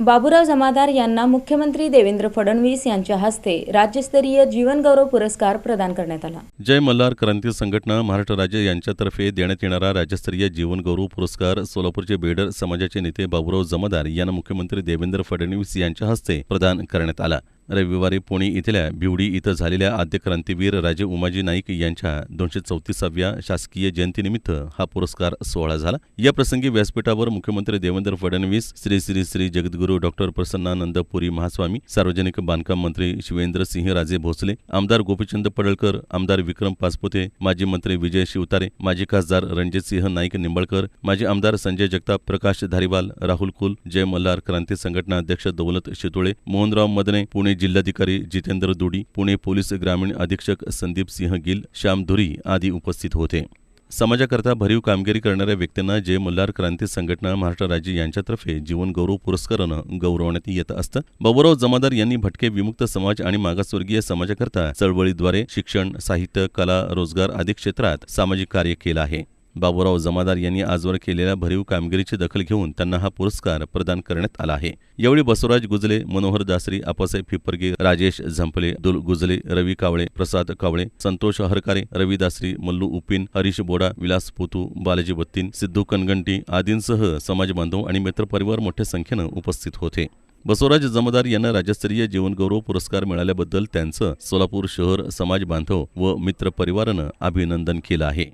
बाबुराव जमादार यांना मुख्यमंत्री देवेंद्र फडणवीस यांच्या हस्ते राज्यस्तरीय जीवनगौरव पुरस्कार प्रदान करण्यात आला. जय मल्हार क्रांती संघटना महाराष्ट्र राज्य यांच्यातर्फे देण्यात येणारा राज्यस्तरीय जीवनगौरव पुरस्कार सोलापूरचे बेडर समाजाचे नेते बाबुराव जमादार यांना मुख्यमंत्री देवेंद्र फडणवीस यांच्या हस्ते प्रदान करण्यात आला. रविवारी पुणे इथल्या भिवडी इथं झालेल्या आद्य क्रांतीवीर राजे उमाजी नाईक यांच्या दोनशे चौतीसाव्या शासकीय जयंतीनिमित्त हा पुरस्कार सोहळा झाला. या प्रसंगी व्यासपीठावर मुख्यमंत्री देवेंद्र फडणवीस श्री श्री श्री जगद्गुरू डॉक्टर प्रसन्नानंद पुरी महास्वामी सार्वजनिक बांधकाम मंत्री शिवेंद्र सिंह राजे भोसले आमदार गोपीचंद पडळकर आमदार विक्रम पाचपुते माजी मंत्री विजय शिवतारे माजी खासदार रणजितसिंह नाईक निंबळकर माजी आमदार संजय जगताप प्रकाश धारीवाल राहुल कुल जय मल्हार क्रांती संघटना अध्यक्ष दौलत शितोळे मोहनराव मदने पुणे जिल्हाधिकारी जितेंद्र दुडी पुणे पोलीस ग्रामीण अधीक्षक संदीप सिंह गिल श्याम धुरी आदी उपस्थित होते. समाजाकरता भरीव कामगिरी करणाऱ्या व्यक्तींना जय मल्हार क्रांती संघटना महाराष्ट्र राज्य यांच्यातर्फे जीवन गौरव पुरस्कारानं गौरवण्यात येत असतं. बाबुराव जमादार यांनी भटके विमुक्त समाज आणि मागासवर्गीय समाजाकरता चळवळीद्वारे शिक्षण साहित्य कला रोजगार आदी क्षेत्रात सामाजिक कार्य केलं आहे. बाबूराव जमादार यांनी आजवर केलेल्या भरीव कामगिरीची दखल घेऊन त्यांना हा पुरस्कार प्रदान करण्यात आला आहे. यावेळी बसवराज गुजले मनोहर दासरी आपासाहेब फिपरगे राजेश झंपले दुल गुजले रवी कावळे प्रसाद कावळे संतोष हरकारे रवी दासरी मल्लू उपिन हरीश बोडा विलास पोतू बालाजी बत्तीन सिद्धू कनगंटी आदींसह समाज बांधव आणि मित्रपरिवार मोठ्या संख्येनं उपस्थित होते. बसवराज जमादार यांना राज्यस्तरीय जीवनगौरव पुरस्कार मिळाल्याबद्दल त्यांचं सोलापूर शहर समाज बांधव व मित्रपरिवारानं अभिनंदन केलं आहे.